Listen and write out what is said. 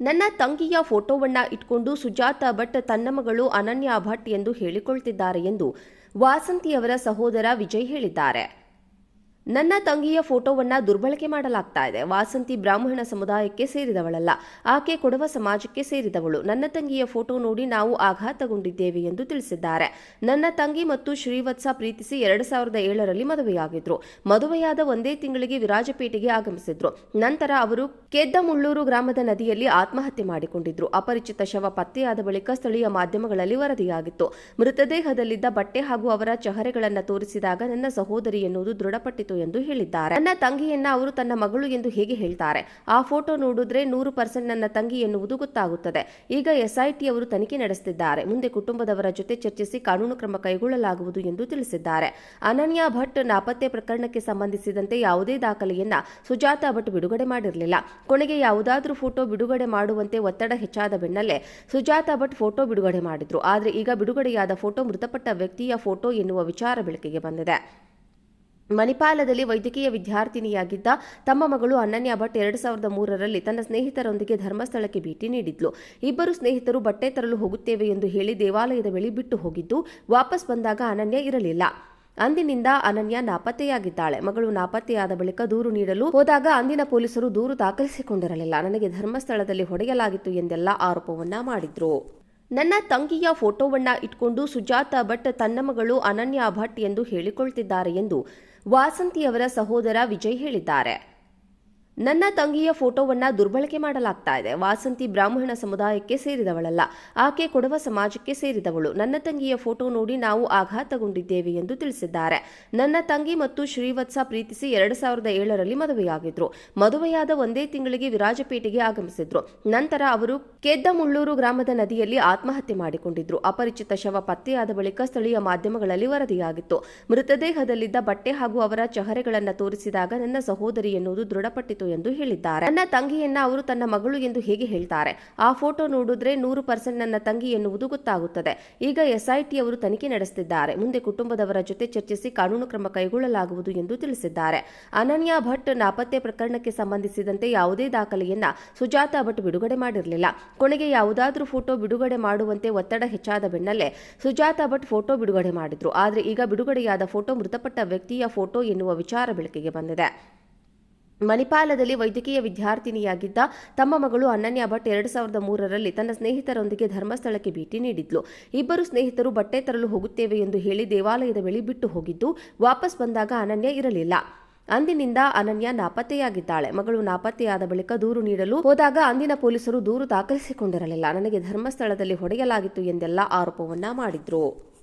ನನ್ನ ತಂಗಿಯ ಫೋಟೋವನ್ನ ಇಟ್ಕೊಂಡು ಸುಜಾತ ಭಟ್ ತನ್ನ ಮಗಳು ಅನನ್ಯ ಭಟ್ ಎಂದು ಹೇಳಿಕೊಳ್ತಿದ್ದಾರೆ ಎಂದು ವಾಸಂತಿಯವರ ಸಹೋದರ ವಿಜಯ್ ಹೇಳಿದ್ದಾರೆ. ನನ್ನ ತಂಗಿಯ ಫೋಟೋವನ್ನ ದುರ್ಬಳಕೆ ಮಾಡಲಾಗ್ತಾ ಇದೆ. ವಾಸಂತಿ ಬ್ರಾಹ್ಮಣ ಸಮುದಾಯಕ್ಕೆ ಸೇರಿದವಳಲ್ಲ. ಆಕೆ ಕೊಡವ ಸಮಾಜಕ್ಕೆ ಸೇರಿದವಳು. ನನ್ನ ತಂಗಿಯ ಫೋಟೋ ನೋಡಿ ನಾವು ಆಘಾತಗೊಂಡಿದ್ದೇವೆ ಎಂದು ತಿಳಿಸಿದ್ದಾರೆ. ನನ್ನ ತಂಗಿ ಮತ್ತು ಶ್ರೀವತ್ಸ ಪ್ರೀತಿಸಿ ಎರಡು ಸಾವಿರದ ಏಳರಲ್ಲಿ ಮದುವೆಯಾಗಿದ್ರು. ಮದುವೆಯಾದ ಒಂದೇ ತಿಂಗಳಿಗೆ ವಿರಾಜಪೇಟೆಗೆ ಆಗಮಿಸಿದ್ರು. ನಂತರ ಅವರು ಕೆದ್ದಮುಳ್ಳೂರು ಗ್ರಾಮದ ನದಿಯಲ್ಲಿ ಆತ್ಮಹತ್ಯೆ ಮಾಡಿಕೊಂಡಿದ್ರು. ಅಪರಿಚಿತ ಶವ ಪತ್ತೆಯಾದ ಬಳಿಕ ಸ್ಥಳೀಯ ಮಾಧ್ಯಮಗಳಲ್ಲಿ ವರದಿಯಾಗಿತ್ತು. ಮೃತದೇಹದಲ್ಲಿದ್ದ ಬಟ್ಟೆ ಹಾಗೂ ಅವರ ಚಹರೆಗಳನ್ನು ತೋರಿಸಿದಾಗ ನನ್ನ ಸಹೋದರಿ ಎನ್ನುವುದು ದೃಢಪಟ್ಟಿತು ಎಂದು ಹೇಳಿದ್ದಾರೆ. ನನ್ನ ತಂಗಿಯನ್ನ ಅವರು ತನ್ನ ಮಗಳು ಎಂದು ಹೇಗೆ ಹೇಳ್ತಾರೆ? ಆ ಫೋಟೋ ನೋಡಿದ್ರೆ ನೂರು ಪರ್ಸೆಂಟ್ ನನ್ನ ತಂಗಿ ಎನ್ನುವುದು ಗೊತ್ತಾಗುತ್ತದೆ. ಈಗ ಎಸ್ಐಟಿ ಅವರು ತನಿಖೆ ನಡೆಸುತ್ತಿದ್ದಾರೆ ಮುಂದೆ ಕುಟುಂಬದವರ ಜೊತೆ ಚರ್ಚಿಸಿ ಕಾನೂನು ಕ್ರಮ ಕೈಗೊಳ್ಳಲಾಗುವುದು ಎಂದು ತಿಳಿಸಿದ್ದಾರೆ. ಅನನ್ಯ ಭಟ್ ನಾಪತ್ತೆ ಪ್ರಕರಣಕ್ಕೆ ಸಂಬಂಧಿಸಿದಂತೆ ಯಾವುದೇ ದಾಖಲೆಯನ್ನ ಸುಜಾತಾ ಭಟ್ ಬಿಡುಗಡೆ ಮಾಡಿರಲಿಲ್ಲ. ಕೊನೆಗೆ ಯಾವುದಾದ್ರೂ ಫೋಟೋ ಬಿಡುಗಡೆ ಮಾಡುವಂತೆ ಒತ್ತಡ ಹೆಚ್ಚಾದ ಬೆನ್ನಲ್ಲೇ ಸುಜಾತಾ ಭಟ್ ಫೋಟೋ ಬಿಡುಗಡೆ ಮಾಡಿದ್ರು. ಆದರೆ ಈಗ ಬಿಡುಗಡೆಯಾದ ಫೋಟೋ ಮೃತಪಟ್ಟ ವ್ಯಕ್ತಿಯ ಫೋಟೋ ಎನ್ನುವ ವಿಚಾರ ಬೆಳಕಿಗೆ ಬಂದಿದೆ. ಮಣಿಪಾಲದಲ್ಲಿ ವೈದ್ಯಕೀಯ ವಿದ್ಯಾರ್ಥಿನಿಯಾಗಿದ್ದ ತಮ್ಮ ಮಗಳು ಅನನ್ಯ ಭಟ್ ಎರಡು ಸಾವಿರದ ಮೂರರಲ್ಲಿ ತನ್ನ ಸ್ನೇಹಿತರೊಂದಿಗೆ ಧರ್ಮಸ್ಥಳಕ್ಕೆ ಭೇಟಿ ನೀಡಿದ್ಲು. ಇಬ್ಬರು ಸ್ನೇಹಿತರು ಬಟ್ಟೆ ತರಲು ಹೋಗುತ್ತೇವೆ ಎಂದು ಹೇಳಿ ದೇವಾಲಯದ ಬಳಿ ಬಿಟ್ಟು ಹೋಗಿದ್ದು, ವಾಪಸ್ ಬಂದಾಗ ಅನನ್ಯ ಇರಲಿಲ್ಲ. ಅಂದಿನಿಂದ ಅನನ್ಯ ನಾಪತ್ತೆಯಾಗಿದ್ದಾಳೆ. ಮಗಳು ನಾಪತ್ತೆಯಾದ ಬಳಿಕ ದೂರು ನೀಡಲು ಹೋದಾಗ ಅಂದಿನ ಪೊಲೀಸರು ದೂರು ದಾಖಲಿಸಿಕೊಂಡಿರಲಿಲ್ಲ. ನನಗೆ ಧರ್ಮಸ್ಥಳದಲ್ಲಿ ಹೊಡೆಯಲಾಗಿತ್ತು ಎಂದೆಲ್ಲ ಆರೋಪವನ್ನ ಮಾಡಿದ್ರು. ನನ್ನ ತಂಗಿಯ ಫೋಟೋವನ್ನ ಇಟ್ಕೊಂಡು ಸುಜಾತ ಭಟ್ ತನ್ನ ಮಗಳು ಅನನ್ಯ ಭಟ್ ಎಂದು ಹೇಳಿಕೊಳ್ತಿದ್ದಾರೆ ಎಂದು ವಾಸಂತಿಯವರ ಸಹೋದರ ವಿಜಯ್ ಹೇಳಿದ್ದಾರೆ. ನನ್ನ ತಂಗಿಯ ಫೋಟೋವನ್ನ ದುರ್ಬಳಕೆ ಮಾಡಲಾಗ್ತಾ ಇದೆ. ವಾಸಂತಿ ಬ್ರಾಹ್ಮಣ ಸಮುದಾಯಕ್ಕೆ ಸೇರಿದವಳಲ್ಲ. ಆಕೆ ಕೊಡವ ಸಮಾಜಕ್ಕೆ ಸೇರಿದವಳು. ನನ್ನ ತಂಗಿಯ ಫೋಟೋ ನೋಡಿ ನಾವು ಆಘಾತಗೊಂಡಿದ್ದೇವೆ ಎಂದು ತಿಳಿಸಿದ್ದಾರೆ. ನನ್ನ ತಂಗಿ ಮತ್ತು ಶ್ರೀವತ್ಸ ಪ್ರೀತಿಸಿ ಎರಡು ಸಾವಿರದ ಏಳರಲ್ಲಿ ಮದುವೆಯಾಗಿದ್ರು. ಮದುವೆಯಾದ ಒಂದೇ ತಿಂಗಳಿಗೆ ವಿರಾಜಪೇಟೆಗೆ ಆಗಮಿಸಿದ್ರು. ನಂತರ ಅವರು ಕೆದ್ದಮುಳ್ಳೂರು ಗ್ರಾಮದ ನದಿಯಲ್ಲಿ ಆತ್ಮಹತ್ಯೆ ಮಾಡಿಕೊಂಡಿದ್ರು. ಅಪರಿಚಿತ ಶವ ಪತ್ತೆಯಾದ ಬಳಿಕ ಸ್ಥಳೀಯ ಮಾಧ್ಯಮಗಳಲ್ಲಿ ವರದಿಯಾಗಿತ್ತು. ಮೃತದೇಹದಲ್ಲಿದ್ದ ಬಟ್ಟೆ ಹಾಗೂ ಅವರ ಚಹರೆಗಳನ್ನು ತೋರಿಸಿದಾಗ ನನ್ನ ಸಹೋದರಿ ಎನ್ನುವುದು ದೃಢಪಟ್ಟಿತು ಎಂದು ಹೇಳಿದ್ದಾರೆ. ನನ್ನ ತಂಗಿಯನ್ನ ಅವರು ತನ್ನ ಮಗಳು ಎಂದು ಹೇಗೆ ಹೇಳ್ತಾರೆ? ಆ ಫೋಟೋ ನೋಡಿದ್ರೆ ನೂರು ಪರ್ಸೆಂಟ್ ನನ್ನ ತಂಗಿ ಎನ್ನುವುದು ಗೊತ್ತಾಗುತ್ತದೆ. ಈಗ ಎಸ್ಐಟಿ ಅವರು ತನಿಖೆ ನಡೆಸುತ್ತಿದ್ದಾರೆ ಮುಂದೆ ಕುಟುಂಬದವರ ಜೊತೆ ಚರ್ಚಿಸಿ ಕಾನೂನು ಕ್ರಮ ಕೈಗೊಳ್ಳಲಾಗುವುದು ಎಂದು ತಿಳಿಸಿದ್ದಾರೆ. ಅನನ್ಯ ಭಟ್ ನಾಪತ್ತೆ ಪ್ರಕರಣಕ್ಕೆ ಸಂಬಂಧಿಸಿದಂತೆ ಯಾವುದೇ ದಾಖಲೆಯನ್ನ ಸುಜಾತಾ ಭಟ್ ಬಿಡುಗಡೆ ಮಾಡಿರಲಿಲ್ಲ. ಕೊನೆಗೆ ಯಾವುದಾದ್ರೂ ಫೋಟೋ ಬಿಡುಗಡೆ ಮಾಡುವಂತೆ ಒತ್ತಡ ಹೆಚ್ಚಾದ ಬೆನ್ನಲ್ಲೇ ಸುಜಾತಾ ಭಟ್ ಫೋಟೋ ಬಿಡುಗಡೆ ಮಾಡಿದ್ರು. ಆದರೆ ಈಗ ಬಿಡುಗಡೆಯಾದ ಫೋಟೋ ಮೃತಪಟ್ಟ ವ್ಯಕ್ತಿಯ ಫೋಟೋ ಎನ್ನುವ ವಿಚಾರ ಬೆಳಕಿಗೆ ಬಂದಿದೆ. ಮಣಿಪಾಲದಲ್ಲಿ ವೈದ್ಯಕೀಯ ವಿದ್ಯಾರ್ಥಿನಿಯಾಗಿದ್ದ ತಮ್ಮ ಮಗಳು ಅನನ್ಯ ಭಟ್ ಎರಡು ಸಾವಿರದ ಮೂರರಲ್ಲಿ ತನ್ನ ಸ್ನೇಹಿತರೊಂದಿಗೆ ಧರ್ಮಸ್ಥಳಕ್ಕೆ ಭೇಟಿ ನೀಡಿದ್ಲು. ಇಬ್ಬರು ಸ್ನೇಹಿತರು ಬಟ್ಟೆ ತರಲು ಹೋಗುತ್ತೇವೆ ಎಂದು ಹೇಳಿ ದೇವಾಲಯದ ಬಳಿ ಬಿಟ್ಟು ಹೋಗಿದ್ದು, ವಾಪಸ್ ಬಂದಾಗ ಅನನ್ಯ ಇರಲಿಲ್ಲ. ಅಂದಿನಿಂದ ಅನನ್ಯ ನಾಪತ್ತೆಯಾಗಿದ್ದಾಳೆ. ಮಗಳು ನಾಪತ್ತೆಯಾದ ಬಳಿಕ ದೂರು ನೀಡಲು ಹೋದಾಗ ಅಂದಿನ ಪೊಲೀಸರು ದೂರು ದಾಖಲಿಸಿಕೊಂಡಿರಲಿಲ್ಲ. ನನಗೆ ಧರ್ಮಸ್ಥಳದಲ್ಲಿ ಹೊಡೆಯಲಾಗಿತ್ತು ಎಂದೆಲ್ಲ ಆರೋಪವನ್ನ ಮಾಡಿದ್ರು.